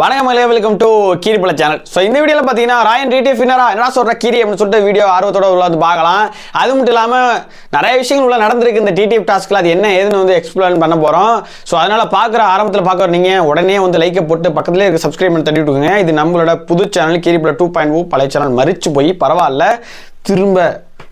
வணக்கம் மலையா welcome to கீரிப்பல சேனல் ஸோ இந்த வீடியோவில் பார்த்தீங்கன்னா ராயன் ரீட்டே ஃபின்னரா என்ன சொல்கிற கீரி அப்படின்னு சொல்லிட்டு வீடியோ ஆர்வத்தோட உள்ளது பார்க்கலாம். அது மட்டும் இல்லாமல் நிறைய விஷயங்கள் உள்ள நடந்திருக்கு இந்த டிடிஎஃப் டாஸ்க்கில் அது என்ன ஏதுன்னு வந்து எக்ஸ்பிளைன் பண்ண போகிறோம் ஸோ அதனால் பார்க்குற ஆரம்பத்தில் பார்க்குற நீங்கள் உடனே வந்து லைக்கை போட்டு பக்கத்துலேயே இருக்க சப்ஸ்கிரைப் பண்ணி தட்டி விட்டுக்கோங்க. இது நம்மளோட புது சேனல் கீரிப்பல டூ பாயிண்ட் ஓ பழைய சேனல் மறிச்சு போய் பரவாயில்ல. திரும்ப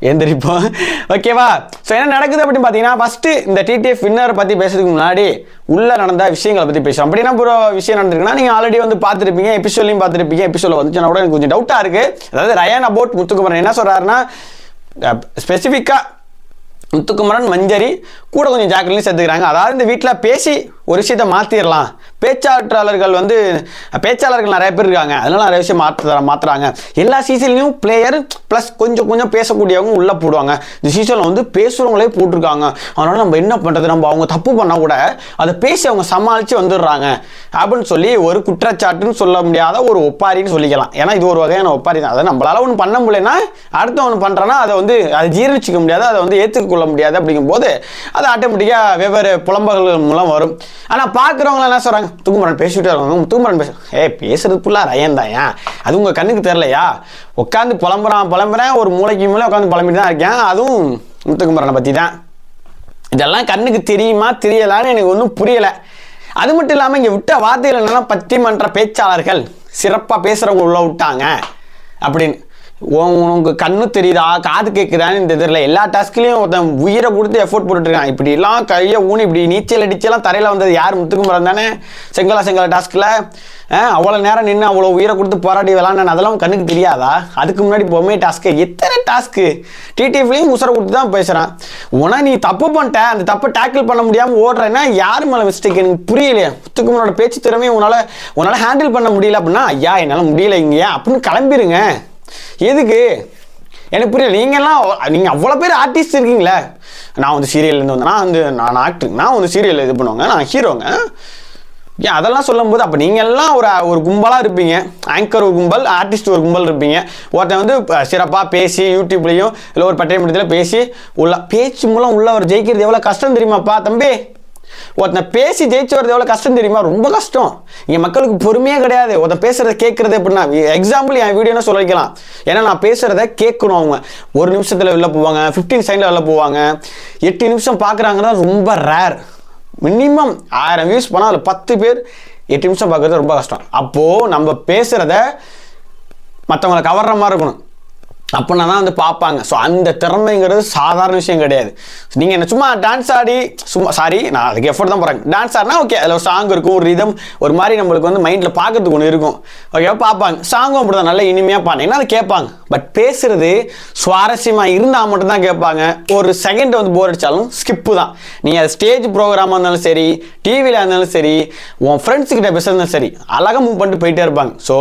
எந்திரிப்போம். ஓகேவா? ஸோ என்ன நடக்குது அப்படின்னு பார்த்தீங்கன்னா ஃபஸ்ட்டு இந்த டிடிஎஃப் வின்னரை பற்றி பேசுறதுக்கு முன்னாடி உள்ளே நடந்த விஷயங்களை பற்றி பேசுகிறோம் அப்படின்னா ஒரு விஷயம் நடந்திருக்குன்னா நீங்கள் ஆல்ரெடி வந்து பார்த்துருப்பீங்க எபிசோட்லையும் பார்த்துருப்பீங்க எபிசோட வந்துச்சுன்னா கூட எனக்கு கொஞ்சம் டவுட்டாக இருக்குது அதாவது ரயான் அபோட் முத்துக்குமரன் என்ன சொல்கிறாருன்னா ஸ்பெசிஃபிக்காக முத்துக்குமரன் மஞ்சரி கூட கொஞ்சம் ஜாக்கிரதையும் சேர்த்துக்கிறாங்க. அதாவது இந்த வீட்டில் பேசி ஒரு விஷயத்தை மாற்றிடலாம் பேச்சாற்றாளர்கள் வந்து பேச்சாளர்கள் நிறைய பேர் இருக்காங்க. அதனால நிறைய விஷயம் மாற்ற மாற்றுறாங்க எல்லா சீசன்லையும் பிளேயர் ப்ளஸ் கொஞ்சம் கொஞ்சம் பேசக்கூடியவங்க உள்ளே போடுவாங்க. இந்த சீசனில் வந்து பேசுகிறவங்களே போட்டிருக்காங்க. அதனால் நம்ம என்ன பண்ணுறது நம்ம அவங்க தப்பு பண்ணால் கூட அதை பேசி அவங்க சமாளித்து வந்துடுறாங்க. அப்படின்னு சொல்லி ஒரு குற்றச்சாட்டுன்னு சொல்ல முடியாத ஒரு ஒப்பாரின்னு சொல்லிக்கலாம். ஏன்னா இது ஒரு வகையான ஒப்பாரி தான். அதை நம்மளால் ஒன்று பண்ண முடியலன்னா அடுத்த ஒன்று பண்ணுறேன்னா அதை வந்து அதை ஜீரணிச்சிக்க முடியாது. அதை வந்து ஏற்றுக்கொள்ள முடியாது. அப்படிங்கும்போது அது ஆட்டோமேட்டிக்காக வெவ்வேறு புலம்பல்கள் மூலம் வரும். ஆனால் பார்க்குறவங்க என்ன சொல்கிறாங்க தூக்குமரன் பேசிட்டு இருக்காங்க தூக்குமரன் பேச ஏ பேசுறது ஃபுல்லாக ரயன் தான் ஏன் அது உங்கள் கண்ணுக்கு தெரிலையா உட்காந்து புலம்புறான் புலம்புறேன் ஒரு மூளைக்கு மூளை உட்காந்து புலம்பிட்டு தான் இருக்கேன். அதுவும் முத்துக்குமரனை பற்றி தான். இதெல்லாம் கண்ணுக்கு தெரியுமா தெரியலான்னு எனக்கு ஒன்றும் புரியலை. அது மட்டும் இல்லாமல் இங்கே விட்ட வார்த்தைகள் என்னென்னா பட்டிமன்ற பேச்சாளர்கள் சிறப்பாக பேசுகிறவங்க உள்ள விட்டாங்க. அப்படின்னு. உனக்கு கண்ணு தெரியுதா? காது கேட்குதான்னு இந்த இதில் எல்லா டாஸ்க்லையும் ஒருத்தன் உயிரை கொடுத்து எஃபோர்ட் போட்டுட்ருக்கான் இப்படி எல்லாம் கையை ஊனி இப்படி நீச்சல் அடிச்செல்லாம் தரையில் வந்தது யார்? முத்துக்குமரன் தானே? செங்கலா செங்கலா டாஸ்கில் அவ்வளோ நேரம் நின்று அவ்வளோ உயிரை கொடுத்து போராடி விளாண்டான் அதெல்லாம் கண்ணுக்கு தெரியாதா? அதுக்கு முன்னாடி பொம்மை டாஸ்க்கு எத்தனை டாஸ்க்கு டிடிஎஃப்லையும் உசரை கொடுத்து தான் பேசுகிறான் உனா நீ தப்பு பண்ணிட்ட. அந்த தப்பை டேக்கிள் பண்ண முடியாமல் ஓடுறேன்னா யார் மேலே மிஸ்டேக் எனக்கு புரியலையே. முத்துக்குமரோட பேச்சு திறமையை உன்னால் உன்னால் ஹேண்டில் பண்ண முடியல அப்படின்னா ஐயா என்னால் முடியல இங்கே அப்படின்னு கிளம்பிடுங்க எதுக்கு? எனக்கு புரியல. நீங்கள்லாம் நீங்கள் அவ்வளோ பேர் ஆர்டிஸ்ட் இருக்கீங்களே. நான் வந்து சீரியல்லேருந்து வந்தேன். நான் வந்து நான் ஆக்டர் நான் வந்து சீரியல் இது பண்ணுவாங்க. நான் ஹீரோங்க ஏன் அதெல்லாம் சொல்லும்போது அப்போ நீங்கள்லாம் ஒரு ஒரு கும்பலாக இருப்பீங்க. ஆங்கர் ஒரு கும்பல் ஆர்டிஸ்ட் ஒரு கும்பல் இருப்பீங்க. ஒருத்தன் வந்து சிறப்பாக பேசி யூடியூப்லேயும் இல்லை ஒரு பட்டியமன்றத்தில் பேசி உள்ள பேச்சு மூலம் உள்ளவர் ஜெயிக்கிறது எவ்வளோ கஷ்டம் தெரியுமாப்பா தம்பி? ஒருத்தனை பேசி ஜெயிச்சு வரது எவ்வளோ கஷ்டம் தெரியுமா? ரொம்ப கஷ்டம். இங்கே மக்களுக்கு பொறுமையே கிடையாது. ஒருத்தன் பேசுகிறத கேட்குறது எப்படின்னா எக்ஸாம்பிள் என் வீடியோன்னு சொல்ல வைக்கலாம் ஏன்னா நான் பேசுகிறத கேட்கணும் அவங்க. ஒரு நிமிஷத்தில் வெளில போவாங்க ஃபிஃப்டீன் செகண்டில் வெளில போவாங்க. எட்டு நிமிஷம் பார்க்குறாங்கன்னா ரொம்ப ரேர் மினிமம் ஆயிரம் வியூஸ் போனால் அதில் பத்து பேர் எட்டு நிமிஷம் பார்க்குறது ரொம்ப கஷ்டம். அப்போது நம்ம பேசுகிறத மற்றவங்களை கவர்ற மாதிரி இருக்கணும். அப்படின்னா தான் வந்து பார்ப்பாங்க. ஸோ அந்த திறமைங்கிறது சாதாரண விஷயம் கிடையாது. நீங்கள் என்ன சும்மா டான்ஸ் ஆடி சும்மா சாரி நான் அதுக்கு எஃபர்ட் தான் போகிறேன் டான்ஸ் ஆடினா ஓகே அதில் ஒரு சாங் இருக்கும் ஒரு ரிதம் ஒரு மாதிரி நம்மளுக்கு வந்து மைண்டில் பார்க்கறதுக்கு ஒன்று இருக்கும். ஓகே பார்ப்பாங்க. சாங்கும் அப்படி தான் நல்லா இனிமையாக பாடினீங்கன்னா அதை கேட்பாங்க. பட் பேசுறது சுவாரஸ்யமாக இருந்தால் மட்டும்தான் கேட்பாங்க. ஒரு செகண்ட் வந்து போர் அடித்தாலும் ஸ்கிப்பு தான். நீங்கள் அது ஸ்டேஜ் ப்ரோக்ராமாக இருந்தாலும் சரி டிவியில் இருந்தாலும் சரி உன் ஃப்ரெண்ட்ஸுக்கிட்ட கிட்ட சரி அழகாக மூவ் பண்ணிட்டு போயிட்டே இருப்பாங்க. ஸோ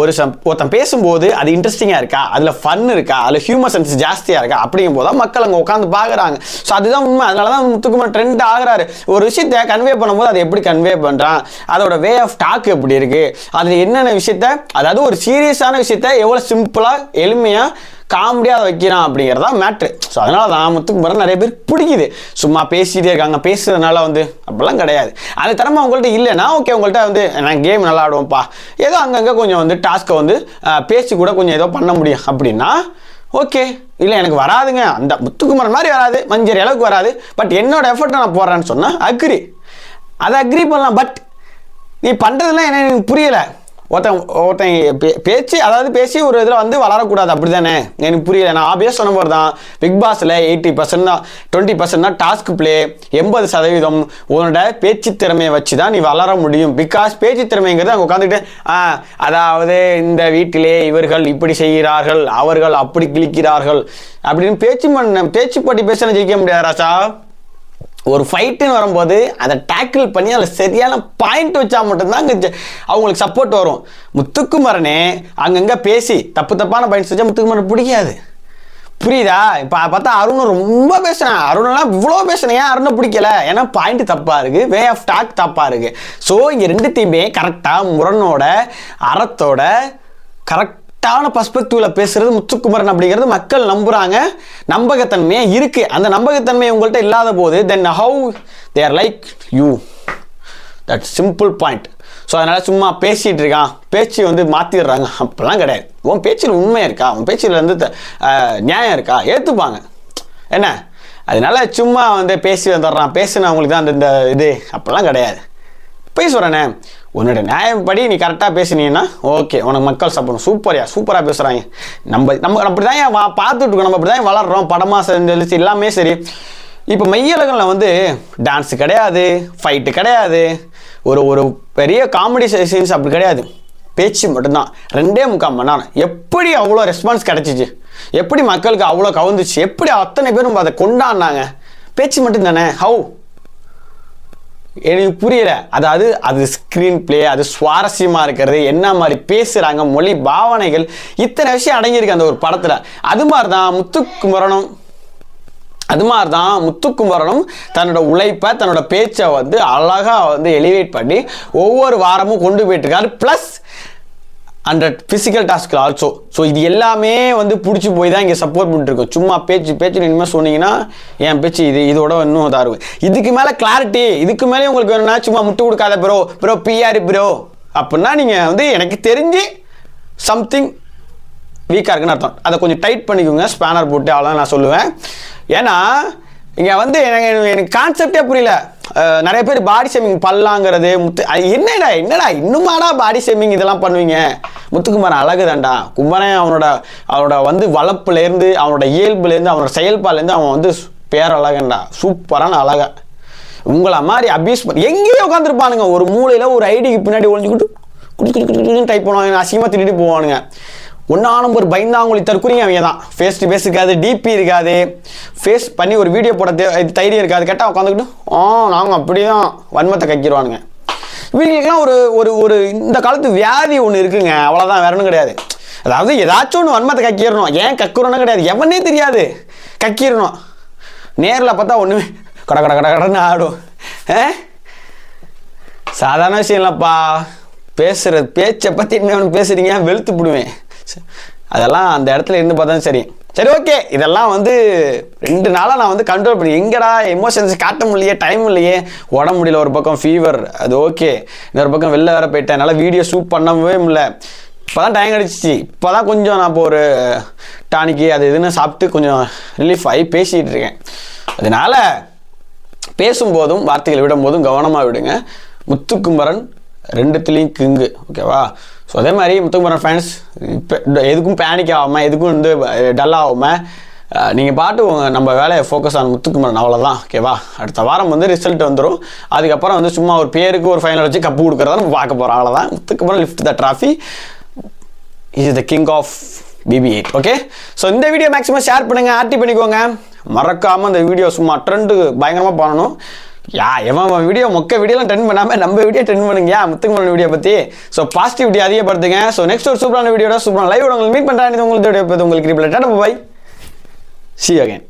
ஒரு சம் ஒருத்தன் பேசும்போது அது இன்ட்ரெஸ்டிங்காக இருக்கா? அதில் ஃபன் இருக்கா? அதில் ஹியூமர் சென்ஸ் ஜாஸ்தியாக இருக்கா? அப்படிங்கும் போது தான் மக்கள் அங்கே உட்காந்து பார்க்குறாங்க. ஸோ அதுதான் உண்மை. அதனால தான் முத்துக்குமார் ட்ரெண்ட் ஆகுறாரு. ஒரு விஷயத்தை கன்வே பண்ணும்போது அதை எப்படி கன்வே பண்ணுறான் அதோட வே ஆஃப் டாக் எப்படி இருக்குது அதில் என்னென்ன விஷயத்த அதாவது ஒரு சீரியஸான விஷயத்த எவ்வளோ சிம்பிளாக எளிமையாக காமெடியாக அதை வைக்கிறான் அப்படிங்கிறதா மேட்ரு ஸோ அதனால தான் முத்துக்குமரன் நிறைய பேர் பிடிக்குது. சும்மா பேசிகிட்டே இருக்காங்க. பேசுறதுனால வந்து அப்படிலாம் கிடையாது. அந்த திறமை உங்கள்கிட்ட இல்லைன்னா ஓகே உங்கள்கிட்ட வந்து நான் கேம் நல்லா ஆடுவோம்ப்பா ஏதோ அங்கங்கே கொஞ்சம் வந்து டாஸ்க்கை வந்து பேசி கூட கொஞ்சம் ஏதோ பண்ண முடியும். அப்படின்னா ஓகே இல்லை எனக்கு வராதுங்க. அந்த முத்துக்குமரன் மாதிரி வராது. மஞ்சரி அளவுக்கு வராது. பட் என்னோட எஃபர்ட்டை நான் போடுறேன்னு சொன்னால் அக்ரி அதை அக்ரி பண்ணலாம். பட் நீ பண்ணுறதுலாம் என்ன எனக்கு புரியலை. ஒருத்தன் ஒருத்தன் பே- பேச்சு அதாவது பேசி ஒரு இதில் வந்து வளரக்கூடாது அப்படி தானே எனக்கு புரியல. நான் ஆபியஸ் சொன்ன மாதிரி தான் பிக் பாஸில் எயிட்டி பர்சன்ட் தான் டுவெண்ட்டி பர்சன்ட் தான் டாஸ்க் ப்ளே எண்பது சதவீதம் உன்னோட பேச்சு திறமையை வச்சு தான் நீ வளர முடியும். பிகாஸ் பேச்சு திறமைங்கிறது அங்கே உட்காந்துட்டு ஆ அதாவது இந்த வீட்டிலே இவர்கள் இப்படி செய்கிறார்கள் அவர்கள் அப்படி கிழிக்கிறார்கள். அப்படின்னு பேச்சு பண்ண பேச்சு போட்டி பேச ஜெயிக்க முடியாது ராசா ஒரு ஃபைட்டுன்னு வரும்போது அதை டேக்கிள் பண்ணி அதில் சரியான பாயிண்ட் வச்சா மட்டும்தான் அங்கே அவங்களுக்கு சப்போர்ட் வரும். முத்துக்குமரனே அங்கங்கே பேசி தப்பு தப்பான பாயிண்ட்ஸ் வச்சா முத்துக்குமரன் பிடிக்காது. புரியுதா? இப்போ பார்த்தா அருண் ரொம்ப பேசுனேன் அருணெல்லாம் இவ்வளோ பேசுனேன் ஏன் அருணை பிடிக்கல. ஏன்னா பாயிண்ட் தப்பாக இருக்குது வே ஆஃப் டாக் தப்பாக இருக்குது ஸோ இங்கே ரெண்டுத்தையுமே கரெக்டாக முரணோட அறத்தோட கரெக்ட் கரெக்டான பர்ஸ்பெக்டிவ்ல பேசுறது முத்துக்குமரன் அப்படிங்கிறது மக்கள் நம்புறாங்க. நம்பகத்தன்மையா இருக்கு. அந்த நம்பகத்தன்மை உங்கள்கிட்ட இல்லாத போது then how there like you that simple point so அதனால் சும்மா பேசிகிட்டு இருக்கான். பேச்சு வந்து மாற்றிடுறாங்க அப்போல்லாம் கிடையாது. உன் பேச்சில் உண்மை இருக்கா? உன் பேச்சில் வந்து த- நியாயம் இருக்கா? ஏற்றுப்பாங்க என்ன? அதனால சும்மா வந்து பேசி வந்துடுறான். பேசினவங்களுக்கு தான் அந்த இந்த இது. அப்படிலாம் கிடையாது. போய் சொல்கிறேனே உன்னோட நியாயப்படி நீ கரெக்டாக பேசுனீங்கன்னா ஓகே உனக்கு மக்கள் சாப்பிடணும் சூப்பர்யா சூப்பராக பேசுகிறாங்க நம்ம நம்ம அப்படி தான் பார்த்துட்டு இருக்கோம் நம்ம அப்படி தான் வளர்கிறோம் படமாக செஞ்சு எல்லாமே சரி. இப்போ மையலகங்களில் வந்து டான்ஸ் கிடையாது ஃபைட்டு கிடையாது ஒரு ஒரு பெரிய காமெடி சீன்ஸ் அப்படி கிடையாது. பேச்சு மட்டும்தான். ரெண்டே முக்கால் மணி நேரம். எப்படி அவ்வளோ ரெஸ்பான்ஸ் கிடச்சிச்சு? எப்படி மக்களுக்கு அவ்வளோ கவுந்துச்சு? எப்படி அத்தனை பேரும் அதை கொண்டாடினாங்க? பேச்சு மட்டும் தானே ஹவு எனக்கு புரியல. அதாவது அது ஸ்க்ரீன் ப்ளே அது சுவாரஸ்யமா இருக்கிறது என்ன மாதிரி பேசுறாங்க மொழி பாவனைகள் இத்தனை விஷயம் அடங்கியிருக்கு அந்த ஒரு படத்துல. அது மாதிரி தான் முத்துக்குமரனும் அது மாதிரி தான் முத்துக்குமரனும் தன்னோட உழைப்பை தன்னோட பேச்சை வந்து அழகாக வந்து எலிவேட் பண்ணி ஒவ்வொரு வாரமும் கொண்டு போயிட்டு இருக்காரு. ப்ளஸ் அந்த ஃபிசிக்கல் டாஸ்க் ஆல்சோ ஸோ இது எல்லாமே வந்து பிடிச்சி போய் தான் இங்கே சப்போர்ட் பண்ணிட்டுருக்கோம். சும்மா பேச்சு பேச்சு இனிமேல் சொன்னீங்கன்னா என் பேச்சு இது இதோட இன்னும் இதாக இருக்கும் இதுக்கு மேலே கிளாரிட்டி இதுக்கு மேலே உங்களுக்கு வேணும்னா சும்மா முட்டு கொடுக்காத ப்ரோ ப்ரோ பிஆர் ப்ரோ அப்படின்னா நீங்கள் வந்து எனக்கு தெரிஞ்சு சம்திங் வீக்காக இருக்குன்னு அர்த்தம். அதை கொஞ்சம் டைட் பண்ணிக்கோங்க ஸ்பேனர் போட்டு அவ்வளோ நான் சொல்லுவேன். ஏன்னா இங்கே வந்து எனக்கு எனக்கு கான்செப்டே புரியல. நிறைய பேர் பாடி ஷேமிங் பண்ணலாங்கிறது முத்து என்னடா என்னடா இன்னுமாடா பாடி ஷேமிங் இதெல்லாம் பண்ணுவீங்க? முத்துக்குமாரன் அழகு தான்டா குமரன் அவனோட அவனோட வந்து வளப்புலேருந்து அவனோட இயல்புலேருந்து அவனோட செயல்பாடுலேருந்து அவன் வந்து பேரழகன்டா. சூப்பரான அழகா. உங்களை மாதிரி அபியூஸ் பண்ணி எங்கேயோ உட்காந்துருப்பானுங்க ஒரு மூலையில் ஒரு ஐடிக்கு பின்னாடி ஒழிஞ்சுக்கிட்டு குடி குடி குடி டைப் பண்ணுவாங்க அசிங்கமாக திட்டிட்டு போவானுங்க. ஒன்றா நம்பர் பயந்தாங்குழி தற்குறிங்க அவங்க தான். ஃபேஸ் டு ஃபேஸ் இருக்காது டிபி இருக்காது. ஃபேஸ் பண்ணி ஒரு வீடியோ போட தைரியம் இருக்காது. கேட்டால் உட்காந்துக்கிட்டு ஆ நாங்கள் அப்படி தான் வன்மத்தை கைக்கிடுவானுங்க. இவங்களுக்குலாம் ஒரு ஒரு ஒரு இந்த காலத்து வியாதி ஒன்று இருக்குங்க. அவ்வளோதான் வேற ஒன்றும் கிடையாது. அதாவது ஏதாச்சும் ஒன்று வன்மத்தை கக்கிடணும். ஏன் கக்குறோன்னு கிடையாது. எவனே தெரியாது. கக்கிடணும். நேரில் பார்த்தா ஒன்றுமே கட கட கட கடன்னு ஆடும். ஆ? சாதாரண விஷயம் இல்லைப்பா. பேசுறது பேச்சை பற்றி என்ன பேசுகிறீங்க வெளுத்து விடுவேன் அதெல்லாம் அந்த இடத்துல இருந்து பார்த்தா சரி. சரி ஓகே இதெல்லாம் வந்து ரெண்டு நாளாக நான் வந்து கண்ட்ரோல் பண்ணி எங்கடா எமோஷன்ஸ் காட்ட முடியலையே டைம் இல்லையே உடம்பு முடியல ஒரு பக்கம் ஃபீவர் அது ஓகே இன்னொரு பக்கம் வெளில வேற போயிட்டேன். என்னால் வீடியோ ஷூட் பண்ணவே முடியல. இப்போ தான் டைம் கிடச்சிச்சு. இப்போ தான் கொஞ்சம் நான் இப்போ ஒரு டானிக்கு அது இதுன்னு சாப்பிட்டு கொஞ்சம் ரிலீஃப் ஆகி பேசிகிட்டு இருக்கேன். அதனால பேசும்போதும் வார்த்தைகள் விடும்போதும் கவனமாக விடுங்க. முத்துக்குமரன் ரெண்டுத்துலேயும் கிங்கு ஓகேவா ஸோ அதே மாதிரி முத்துக்குமரன் ஃபேன்ஸ் இப்போ எதுக்கும் பேனிக் ஆகாமல் எதுக்கும் வந்து டல் ஆகாமல் நீங்கள் பாட்டு நம்ம வேலையை ஃபோக்கஸ் ஆன முத்துக்குமரன் அவ்வளோதான் ஓகேவா அடுத்த வாரம் வந்து ரிசல்ட் வந்துடும் அதுக்கப்புறம் வந்து சும்மா ஒரு பேருக்கு ஒரு ஃபைனல் வச்சு கப்பு கொடுக்குறத நம்ம பார்க்க போகிறோம் அவ்வளோதான் Muthukumaran lift the trophy is the king of BB eight okay so இந்த வீடியோ மேக்ஸிமம் ஷேர் பண்ணுங்கள் ஆக்டிவ் பண்ணிக்கோங்க. மறக்காமல் இந்த வீடியோ சும்மா ட்ரெண்டு பயங்கரமாக பண்ணணும். யா எவன் வீடியோ மொக்க வீடியோலாம் ட்ரெண்ட் பண்ணாமல் நம்ம வீடியோ ட்ரெண்ட் பண்ணுங்க. யா முத்துக்குமரன் வீடியோ பற்றி ஸோ பாசிட்டிவிட்டி அதிகப்படுத்துங்க. ஸோ நெக்ஸ்ட் ஒரு சூப்பரான வீடியோட சூப்பரான லைவ் உங்களுக்கு மீட் பண்ணுறேன் உங்களுக்கு உங்களுக்கு reply tata bye see again